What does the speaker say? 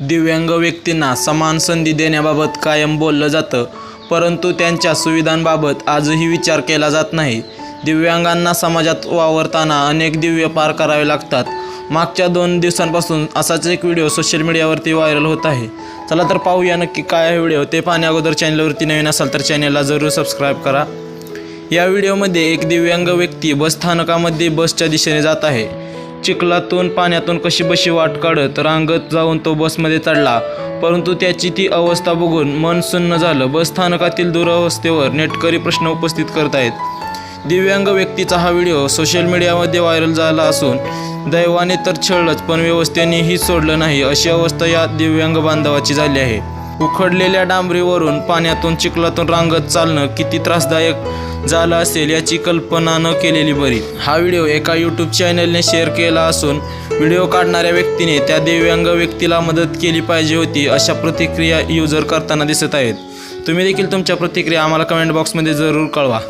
दिव्यांग व्यक्तींना समान संधी देण्याबाबत कायम बोललं जातं परंतु त्यांच्या सुविधांबाबत आजही विचार केला जात नाही. दिव्यांगांना समाजात वावरताना अनेक दिव्य पार करावे लागतात. मागच्या दोन दिवसांपासून असाच एक व्हिडिओ सोशल मीडियावरती व्हायरल होत आहे. चला तर पाहूया नक्की काय आहे व्हिडिओ. ते पाहण्या अगोदर चॅनलवरती नवीन असाल तर चॅनलला जरूर सबस्क्राईब करा. या व्हिडिओमध्ये एक दिव्यांग व्यक्ती बस स्थानकामध्ये बसच्या दिशेने जात आहे. चिखलातून पाण्यातून कशी बशी वाट काढत रांगत जाऊन तो बसमध्ये चढला. परंतु त्याची ती अवस्था बघून मन सुन्न झालं. बस स्थानकातील दुरवस्थेवर नेटकरी प्रश्न उपस्थित करत आहेत दिव्यांग व्यक्तीचा हा व्हिडिओ सोशल मीडियामध्ये व्हायरल झाला असून दैवाने तर छळलंच पण व्यवस्थेनेही सोडलं नाही. अशी अवस्था या दिव्यांग बांधवाची झाली आहे. उखडलेल्या डांबरीवरून पाण्यातून चिखलातून रांगत चालणं किती त्रासदायक झालं असेल याची कल्पना न केलेली बरी. हा व्हिडिओ एका यूट्यूब चॅनलने शेअर केला असून व्हिडिओ काढणाऱ्या व्यक्तीने त्या दिव्यांग व्यक्तीला मदत केली पाहिजे होती अशा प्रतिक्रिया युजर करताना दिसत आहेत. तुम्ही देखील तुमच्या प्रतिक्रिया आम्हाला कमेंट बॉक्समध्ये जरूर कळवा.